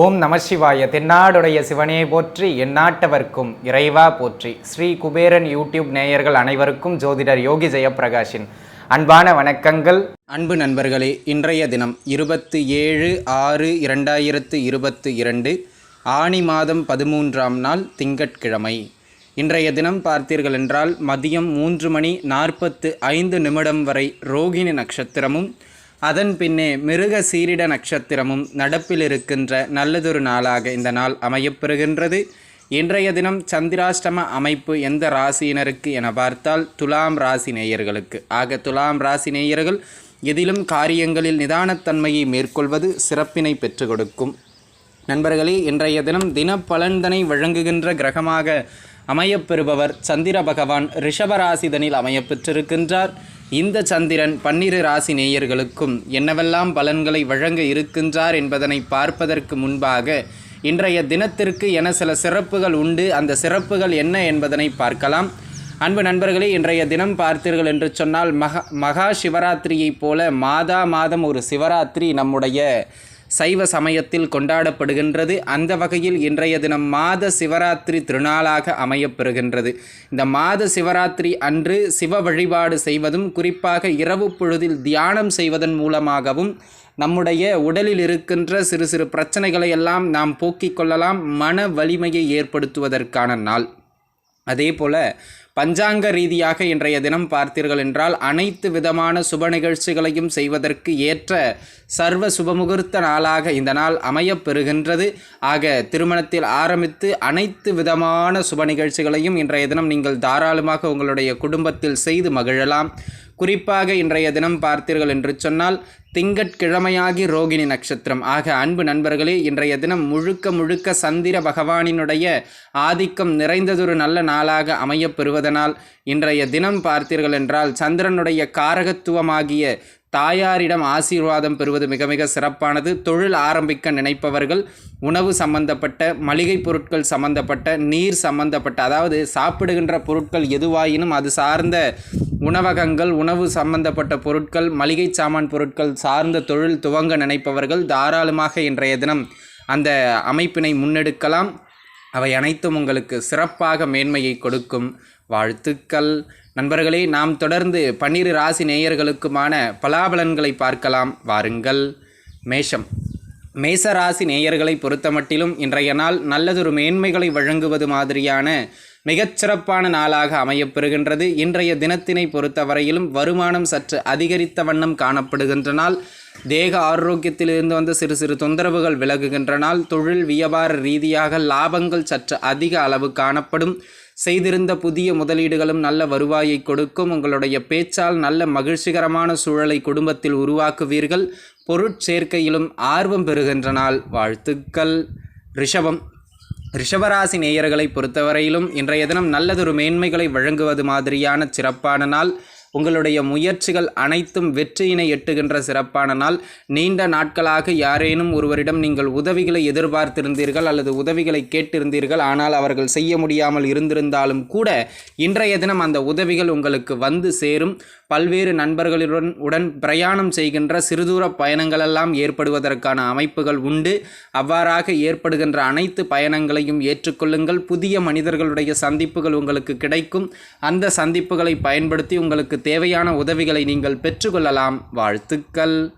ஓம் நமசிவாய தென்னாடுடைய சிவனே போற்றி எந்நாட்டவர்க்கும் இறைவா போற்றி. ஸ்ரீ குபேரன் யூடியூப் நேயர்கள் அனைவருக்கும் ஜோதிடர் யோகி ஜெயப்பிரகாஷின் அன்பான வணக்கங்கள். அன்பு நண்பர்களே இன்றைய தினம் இருபத்தி ஏழு ஆறு இரண்டாயிரத்து இருபத்து இரண்டு ஆணி மாதம் பதிமூன்றாம் நாள் திங்கட்கிழமை. இன்றைய தினம் பார்த்தீர்கள் என்றால் மதியம் மூன்று மணி நாற்பத்து ஐந்து நிமிடம் வரை ரோகிணி நட்சத்திரமும் அதன் பின்னே மிருக சீரிட நட்சத்திரமும் நடப்பில் இருக்கின்ற நல்லதொரு நாளாக இந்த நாள் அமையப்பெறுகின்றது இன்றைய தினம் சந்திராஷ்டம அமைப்பு எந்த ராசியினருக்கு என பார்த்தால் துலாம் ராசி நேயர்களுக்கு. ஆக துலாம் ராசி நேயர்கள் எதிலும் காரியங்களில் நிதானத்தன்மையை மேற்கொள்வது சிறப்பினை பெற்றுக் கொடுக்கும். நண்பர்களே இன்றைய தினம் தின பலன்தனை வழங்குகின்ற கிரகமாக அமையப்பெறுபவர் சந்திர பகவான் ரிஷபராசிதனில் அமையப்பெற்றிருக்கின்றார். இந்த சந்திரன் பன்னிரு ராசி நேயர்களுக்கும் என்னவெல்லாம் பலன்களை வழங்க இருக்கின்றார் என்பதனை பார்ப்பதற்கு முன்பாக இன்றைய தினத்திற்கு என சில சிறப்புகள் உண்டு. அந்த சிறப்புகள் என்ன என்பதனை பார்க்கலாம். அன்பு நண்பர்களே இன்றைய தினம் பார்த்தீர்கள் என்று சொன்னால் மகா மகா சிவராத்திரியைப் போல மாதா மாதம் ஒரு சிவராத்திரி நம்முடைய சைவ சமயத்தில் கொண்டாடப்படுகின்றது. அந்த வகையில் இன்றைய தினம் மாத சிவராத்திரி திருநாளாக அமையப்பெறுகின்றது. இந்த மாத சிவராத்திரி அன்று சிவ வழிபாடு செய்வதும் குறிப்பாக இரவு பொழுதில் தியானம் செய்வதன் மூலமாகவும் நம்முடைய உடலில் இருக்கின்ற சிறு சிறு பிரச்சனைகளை எல்லாம் நாம் போக்கிக் கொள்ளலாம் மன வலிமையை ஏற்படுத்துவதற்கான நாள். அதே போல் பஞ்சாங்க ரீதியாக இன்றைய தினம் பார்த்தீர்கள் என்றால் அனைத்து விதமான சுப நிகழ்ச்சிகளையும் செய்வதற்கு ஏற்ற சர்வ சுபமுகூர்த்த நாளாக இந்த நாள் அமையப்பெறுகின்றது. ஆக திருமணத்தில் ஆரம்பித்து அனைத்து விதமான சுப நிகழ்ச்சிகளையும் இன்றைய தினம் நீங்கள் தாராளமாக உங்களுடைய குடும்பத்தில் செய்து மகிழலாம். குறிப்பாக இன்றைய தினம் பார்த்தீர்கள் என்று சொன்னால் திங்கட்கிழமையாகி ரோகிணி நட்சத்திரம். ஆக அன்பு நண்பர்களே இன்றைய தினம் முழுக்க முழுக்க சந்திர பகவானினுடைய ஆதிக்கம் நிறைந்ததொரு நல்ல நாளாக அமையப்பெறுவதனால் இன்றைய தினம் பார்த்தீர்கள் என்றால் சந்திரனுடைய காரகத்துவமாகிய தாயாரிடம் ஆசீர்வாதம் பெறுவது மிக மிக சிறப்பானது. தொழில் ஆரம்பிக்க நினைப்பவர்கள் உணவு சம்பந்தப்பட்ட மளிகை பொருட்கள் சம்பந்தப்பட்ட நீர் சம்பந்தப்பட்ட அதாவது சாப்பிடுகின்ற பொருட்கள் எதுவாயினும் அது சார்ந்த உணவகங்கள் உணவு சம்பந்தப்பட்ட பொருட்கள் மளிகை சாமான் பொருட்கள் சார்ந்த தொழில் துவங்க நினைப்பவர்கள் தாராளமாக இன்றைய தினம் அந்த அமைப்பினை முன்னெடுக்கலாம். அவை அனைத்தும் உங்களுக்கு சிறப்பாக மேன்மையை கொடுக்கும். வாழ்த்துக்கள். நண்பர்களே நாம் தொடர்ந்து பன்னிரு ராசி நேயர்களுக்குமான பலாபலன்களை பார்க்கலாம். வாருங்கள். மேஷம். மேச ராசி நேயர்களை பொறுத்தமட்டிலும் இன்றைய நாள் நல்லதொரு மேன்மைகளை வழங்குவது மாதிரியான மிகச்சிறப்பான நாளாக அமையப்பெறுகின்றது. இன்றைய தினத்தினை பொறுத்தவரையிலும் வருமானம் சற்று அதிகரித்த வண்ணம் காணப்படுகின்ற நாள் தேக ஆரோக்கியத்திலிருந்து வந்த சிறு சிறு தொந்தரவுகள் விலகுகின்ற நாள் தொழில் வியாபார ரீதியாக லாபங்கள் சற்று அதிக அளவு காணப்படும். செய்திருந்த புதிய முதலீடுகளும் நல்ல வருவாயை கொடுக்கும். உங்களுடைய பேச்சால் நல்ல மகிழ்ச்சிகரமான சூழலை குடும்பத்தில் உருவாக்குவீர்கள். பொருட்சேர்க்கையிலும் ஆர்வம் பெறுகின்ற நாள். வாழ்த்துக்கள். ரிஷபம். ரிஷபராசி நேயர்களை பொறுத்தவரையிலும் இன்றைய தினம் நல்லதொரு மேன்மைகளை வழங்குவது மாதிரியான சிறப்பான நாள். உங்களுடைய முயற்சிகள் அனைத்தும் வெற்றியினை எட்டுகின்ற சிறப்பான நாள். நீண்ட நாட்களாக யாரேனும் ஒருவரிடம் நீங்கள் உதவிகளை எதிர்பார்த்திருந்தீர்கள் அல்லது உதவிகளை கேட்டிருந்தீர்கள். ஆனால் அவர்கள் செய்ய முடியாமல் இருந்திருந்தாலும் கூட இன்றைய தினம் அந்த உதவிகள் உங்களுக்கு வந்து சேரும். பல்வேறு நண்பர்களுடன் உடன் பிரயாணம் செய்கின்ற சிறுதூர பயணங்களெல்லாம் ஏற்படுவதற்கான அமைப்புகள் உண்டு. அவ்வாறாக ஏற்படுகின்ற அனைத்து பயணங்களையும் ஏற்றுக்கொள்ளுங்கள். புதிய மனிதர்களுடைய சந்திப்புகள் உங்களுக்கு கிடைக்கும். அந்த சந்திப்புகளை பயன்படுத்தி உங்களுக்கு தேவையான உதவிகளை நீங்கள் பெற்றுக்கொள்ளலாம். வாழ்த்துக்கள்.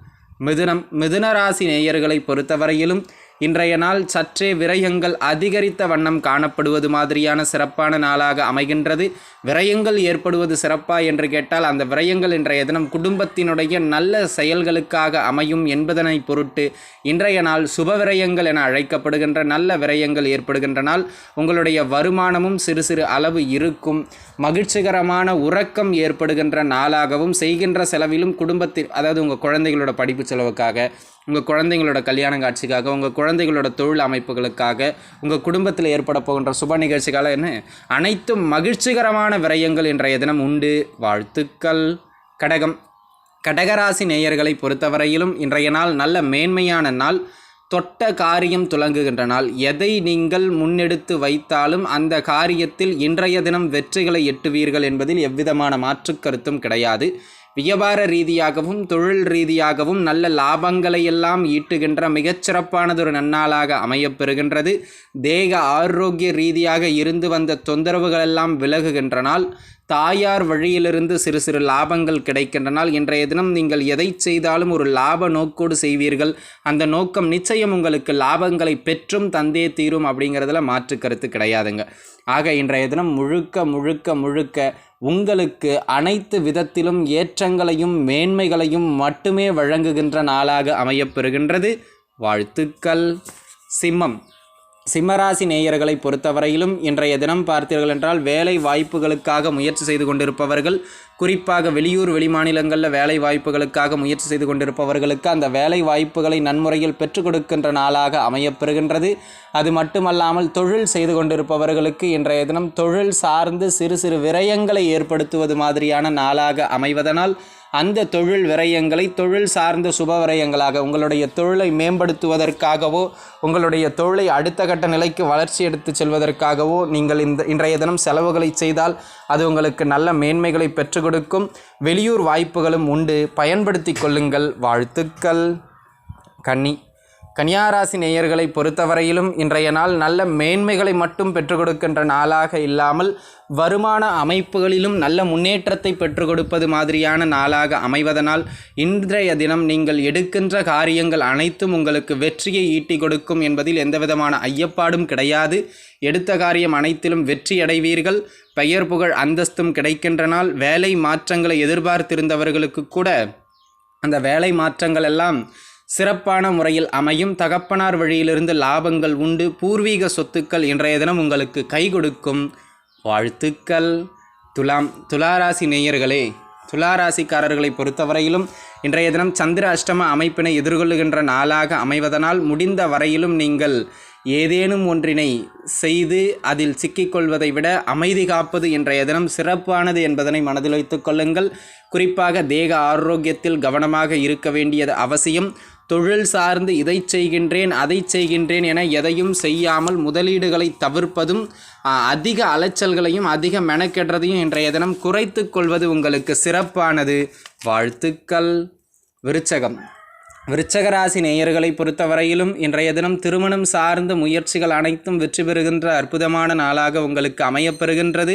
மிதுனம் மிதுனராசி நேயர்களை பொறுத்தவரையிலும் இன்றைய நாள் சற்றே விரயங்கள் அதிகரித்த வண்ணம் காணப்படுவது மாதிரியான சிறப்பான நாளாக அமைகின்றது. விரயங்கள் ஏற்படுவது சிறப்பா என்று கேட்டால் அந்த விரயங்கள் இன்றைய தினம் குடும்பத்தினுடைய நல்ல செயல்களுக்காக அமையும் என்பதனை பொருட்டு இன்றைய நாள் சுப விரயங்கள் என அழைக்கப்படுகின்ற நல்ல விரயங்கள் ஏற்படுகின்ற நாள். உங்களுடைய வருமானமும் சிறு சிறு அளவு இருக்கும். மகிழ்ச்சிகரமான உறக்கம் ஏற்படுகின்ற நாளாகவும் செய்கின்ற செலவிலும் குடும்பத்தில் அதாவது உங்கள் குழந்தைகளோட படிப்பு செலவுக்காக உங்கள் குழந்தைங்களோட கல்யாண காட்சிக்காக உங்கள் குழந்தைகளோட தொழில் அமைப்புகளுக்காக உங்கள் குடும்பத்தில் ஏற்பட போகின்ற சுப நிகழ்ச்சிக்காக என்ன? அனைத்தும் மகிழ்ச்சிகரமான விரயங்கள் இன்றைய தினம் உண்டு. வாழ்த்துக்கள். கடகம். கடகராசி நேயர்களை பொறுத்தவரையிலும் இன்றைய நாள் நல்ல மேன்மையான நாள். தொட்ட காரியம் துலங்குகின்றனால் எதை நீங்கள் முன்னெடுத்து வைத்தாலும் அந்த காரியத்தில் இன்றைய தினம் வெற்றிகளை எட்டுவீர்கள் என்பதில் எவ்விதமான மாற்றுக் கருத்தும் கிடையாது. வியாபார ரீதியாகவும் தொழில் ரீதியாகவும் நல்ல லாபங்களை எல்லாம் ஈட்டுகின்ற மிகச்சிறப்பானதொரு நன்னாளாக அமையப்பெறுகின்றது தேக ஆரோக்கிய ரீதியாக இருந்து வந்த தொந்தரவுகளெல்லாம் விலகுகின்றனால் தாயார் வழியிலிருந்து சிறு சிறு லாபங்கள் கிடைக்கின்றனால் இன்றைய தினம் நீங்கள் எதை செய்தாலும் ஒரு லாப நோக்கோடு செய்வீர்கள். அந்த நோக்கம் நிச்சயம் உங்களுக்கு லாபங்களை பெற்றும் தந்தே தீரும் அப்படிங்கிறதுல மாற்று கருத்து கிடையாதுங்க. ஆக இன்றைய தினம் முழுக்க முழுக்க முழுக்க உங்களுக்கு அனைத்து விதத்திலும் ஏற்றங்களையும் மேன்மைகளையும் மட்டுமே வழங்குகின்ற நாளாக அமையப்பெறுகின்றது வாழ்த்துக்கள். சிம்மம். சிம்மராசி நேயர்களை பொறுத்தவரையிலும் இன்றைய தினம் பார்த்தீர்கள் என்றால் வேலை வாய்ப்புகளுக்காக முயற்சி செய்து கொண்டிருப்பவர்கள் குறிப்பாக வெளியூர் வெளிமாநிலங்களில் வேலை வாய்ப்புகளுக்காக முயற்சி செய்து கொண்டிருப்பவர்களுக்கு அந்த வேலை வாய்ப்புகளை நன்முறையில் பெற்றுக் கொடுக்கின்ற நாளாக அமையப்பெறுகின்றது. அது மட்டுமல்லாமல் தொழில் செய்து கொண்டிருப்பவர்களுக்கு இன்றைய தினம் தொழில் சார்ந்து சிறு சிறு விரயங்களை ஏற்படுத்துவது மாதிரியான நாளாக அமைவதனால் அந்த தொழில் விரயங்களை தொழில் சார்ந்த சுப விரயங்களாக உங்களுடைய தொழிலை மேம்படுத்துவதற்காகவோ உங்களுடைய தொழிலை அடுத்த கட்ட நிலைக்கு வளர்ச்சி எடுத்து செல்வதற்காகவோ நீங்கள் இந்த இன்றைய தினம் செலவுகளை செய்தால் அது உங்களுக்கு நல்ல மேன்மைகளை பெற்றுக் கொடுக்கும். வெளியூர் வாய்ப்புகளும் உண்டு. பயன்படுத்தி கொள்ளுங்கள். வாழ்த்துக்கள். கன்னி. கன்னியாராசி நேயர்களை பொறுத்தவரையிலும் இன்றைய நாள் நல்ல மேன்மைகளை மட்டும் பெற்றுக் கொடுக்கின்ற நாளாக இல்லாமல் வருமான அமைப்புகளிலும் நல்ல முன்னேற்றத்தை பெற்றுக் கொடுப்பது மாதிரியான நாளாக அமைவதனால் இன்றைய தினம் நீங்கள் எடுக்கின்ற காரியங்கள் அனைத்தும் உங்களுக்கு வெற்றியை ஈட்டி கொடுக்கும் என்பதில் எந்தவிதமான ஐயப்பாடும் கிடையாது. எடுத்த காரியம் அனைத்திலும் வெற்றி அடைவீர்கள். பெயர் புகழ் அந்தஸ்தும் கிடைக்கின்ற நாள். வேலை மாற்றங்களை எதிர்பார்த்திருந்தவர்களுக்கு கூட அந்த வேலை மாற்றங்கள் எல்லாம் சிறப்பான முறையில் அமையும் தகப்பனார் வழியிலிருந்து லாபங்கள் உண்டு. பூர்வீக சொத்துக்கள் இன்றைய தினம் உங்களுக்கு கை கொடுக்கும். வாழ்த்துக்கள். துலாம் துளாராசி நேயர்களே துளாராசிக்காரர்களை பொறுத்தவரையிலும் இன்றைய தினம் சந்திர அஷ்டம அமைப்பினை எதிர்கொள்ளுகின்ற நாளாக அமைவதனால் முடிந்த வரையிலும் நீங்கள் ஏதேனும் ஒன்றினை செய்து அதில் சிக்கிக்கொள்வதை விட அமைதி காப்பது இன்றைய தினம் சிறப்பானது என்பதனை மனதில் வைத்துக் கொள்ளுங்கள். குறிப்பாக தேக ஆரோக்கியத்தில் கவனமாக இருக்க வேண்டியது அவசியம். தொழில் சார்ந்து இதை செய்கின்றேன் அதை செய்கின்றேன் என எதையும் செய்யாமல் முதலீடுகளை தவிர்ப்பதும் அதிக அலைச்சல்களையும் அதிக மெனக்கெடுறதையும் இன்றைய தினம் குறைத்து கொள்வது உங்களுக்கு சிறப்பானது. வாழ்த்துக்கள். விருச்சகம். விருச்சகராசி நேயர்களை பொறுத்தவரையிலும் இன்றைய தினம் திருமணம் சார்ந்த முயற்சிகள் அனைத்தும் வெற்றி பெறுகின்ற அற்புதமான நாளாக உங்களுக்கு அமையப்பெறுகின்றது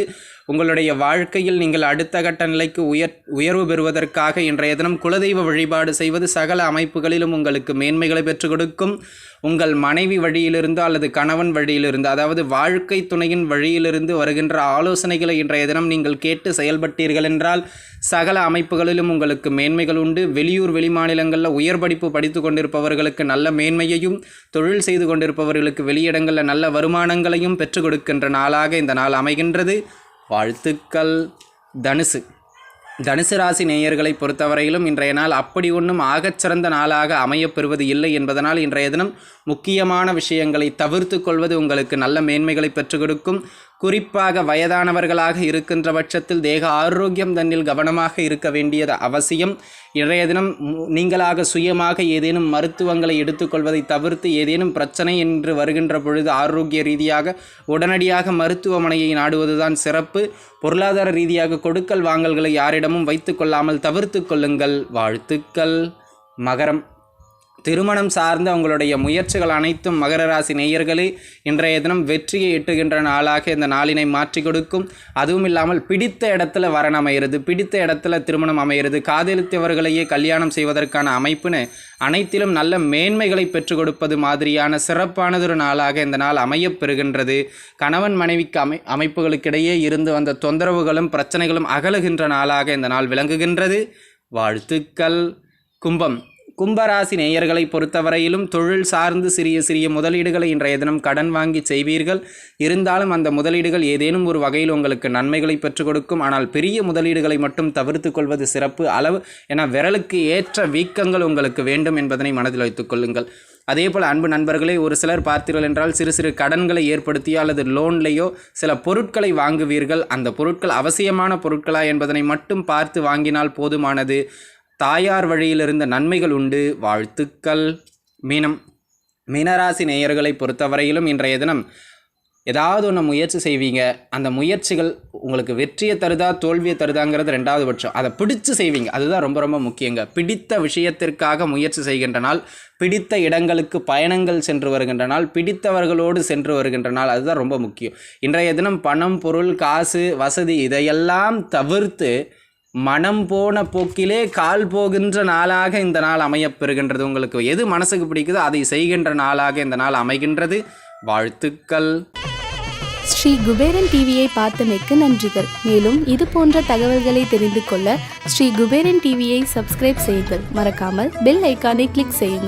உங்களுடைய வாழ்க்கையில் நீங்கள் அடுத்த கட்ட நிலைக்கு உயர் உயர்வு பெறுவதற்காக இன்றைய தினம் குலதெய்வ வழிபாடு செய்வது சகல அமைப்புகளிலும் உங்களுக்கு மேன்மைகளை பெற்றுக் கொடுக்கும். உங்கள் மனைவி வழியிலிருந்து அல்லது கணவன் வழியிலிருந்து அதாவது வாழ்க்கை துணையின் வழியிலிருந்து வருகின்ற ஆலோசனைகளை இன்றைய தினம் நீங்கள் கேட்டு செயல்பட்டீர்கள் என்றால் சகல அமைப்புகளிலும் உங்களுக்கு மேன்மைகள் உண்டு. வெளியூர் வெளிமாநிலங்களில் உயர் படிப்பு படித்து கொண்டிருப்பவர்களுக்கு நல்ல மேன்மையையும் தொழில் செய்து கொண்டிருப்பவர்களுக்கு வெளியிடங்களில் நல்ல வருமானங்களையும் பெற்றுக் கொடுக்கின்ற நாளாக இந்த நாள் அமைகின்றது. வாழ்த்துக்கள் தனுசு. தனுசு ராசி நேயர்களை பொறுத்தவரையிலும் இன்றைய நாள் அப்படி ஒன்றும் ஆகச்சிறந்த நாளாக அமையப்பெறுவது இல்லை என்பதனால் இன்றைய தினம் முக்கியமான விஷயங்களை தவிர்த்து கொள்வது உங்களுக்கு நல்ல மேன்மைகளை பெற்றுக் கொடுக்கும். குறிப்பாக வயதானவர்களாக இருக்கின்ற பட்சத்தில் தேக ஆரோக்கியம் தன்னில் கவனமாக இருக்க வேண்டியது அவசியம். இன்றைய தினம் நீங்களாக சுயமாக ஏதேனும் மருத்துவங்களை எடுத்துக்கொள்வதை தவிர்த்து ஏதேனும் பிரச்சனை என்று வருகின்ற பொழுது ஆரோக்கிய ரீதியாக உடனடியாக மருத்துவமனையை நாடுவதுதான் சிறப்பு. பொருளாதார ரீதியாக கொடுக்கல் வாங்கல்களை யாரிடமும் வைத்து கொள்ளாமல் தவிர்த்து கொள்ளுங்கள். வாழ்த்துக்கள். மகரம். திருமணம் சார்ந்த உங்களுடைய முயற்சிகள் அனைத்தும் மகர ராசி நேயர்களே இன்றைய தினம் வெற்றியை எட்டுகின்ற நாளாக இந்த நாளினை மாற்றி கொடுக்கும். அதுவும் இல்லாமல் பிடித்த இடத்துல வரன் அமைகிறது பிடித்த இடத்துல திருமணம் அமைகிறது காதலித்தவர்களையே கல்யாணம் செய்வதற்கான அமைப்புன்னு அனைத்திலும் நல்ல மேன்மைகளை பெற்றுக் கொடுப்பது மாதிரியான சிறப்பானதொரு நாளாக இந்த நாள் அமையப் பெறுகின்றது. கணவன் மனைவிக்கு அமை அமைப்புகளுக்கிடையே இருந்து வந்த தொந்தரவுகளும் பிரச்சனைகளும் அகலுகின்ற நாளாக இந்த நாள் விளங்குகின்றது. வாழ்த்துக்கள். கும்பம். கும்பராசி நேயர்களை பொறுத்தவரையிலும் தொழில் சார்ந்து சிறிய சிறிய முதலீடுகளை இன்றைய தினம் கடன் வாங்கி செய்வீர்கள். இருந்தாலும் அந்த முதலீடுகள் ஏதேனும் ஒரு வகையில் உங்களுக்கு நன்மைகளை பெற்றுக் கொடுக்கும். ஆனால் பெரிய முதலீடுகளை மட்டும் தவிர்த்து கொள்வது சிறப்பு அளவு. என விரலுக்கு ஏற்ற வீக்கங்கள் உங்களுக்கு வேண்டும் என்பதனை மனதில் வைத்துக் கொள்ளுங்கள். அதேபோல் அன்பு நண்பர்களே ஒரு சிலர் பார்த்தீர்கள் என்றால் சிறு சிறு கடன்களை ஏற்படுத்தியோ அல்லது லோன்லேயோ சில பொருட்களை வாங்குவீர்கள். அந்த பொருட்கள் அவசியமான பொருட்களா என்பதனை மட்டும் பார்த்து வாங்கினால் போதுமானது. தாயார் வழியிலிருந்த நன்மைகள் உண்டு. வாழ்த்துக்கள். மீனம். மீனராசி நேயர்களை பொறுத்தவரையிலும் இன்றைய தினம் ஏதாவது ஒன்று முயற்சி செய்வீங்க. அந்த முயற்சிகள் உங்களுக்கு வெற்றியை தருதா தோல்வியை தருதாங்கிறது ரெண்டாவது பட்சம். அதை பிடிச்சு செய்வீங்க. அதுதான் ரொம்ப ரொம்ப முக்கியங்க. பிடித்த விஷயத்திற்காக முயற்சி செய்கின்ற நாள் பிடித்த இடங்களுக்கு பயணங்கள் சென்று வருகின்ற நாள் பிடித்தவர்களோடு சென்று வருகின்ற நாள் அதுதான் ரொம்ப முக்கியம். இன்றைய தினம் பணம் பொருள் காசு வசதி இதையெல்லாம் தவிர்த்து மனம் போன போக்கிலே கால் போகின்ற நாளாக இந்த நாள் அமையப்பெறுகின்றது. உங்களுக்கு எது மனசுக்கு பிடிக்குதோ அதை செய்கின்ற நாளாக இந்த நாள் அமைகின்றது. வாழ்த்துக்கள். ஸ்ரீ குபேரன் டிவியை பார்த்தமைக்கு நன்றிகள். மேலும் இது போன்ற தகவல்களை தெரிந்து கொள்ள ஸ்ரீ குபேரன் டிவியை சப்ஸ்கிரைப் செய்யுங்கள். மறக்காமல் பெல் ஐக்கானை கிளிக் செய்யுங்கள்.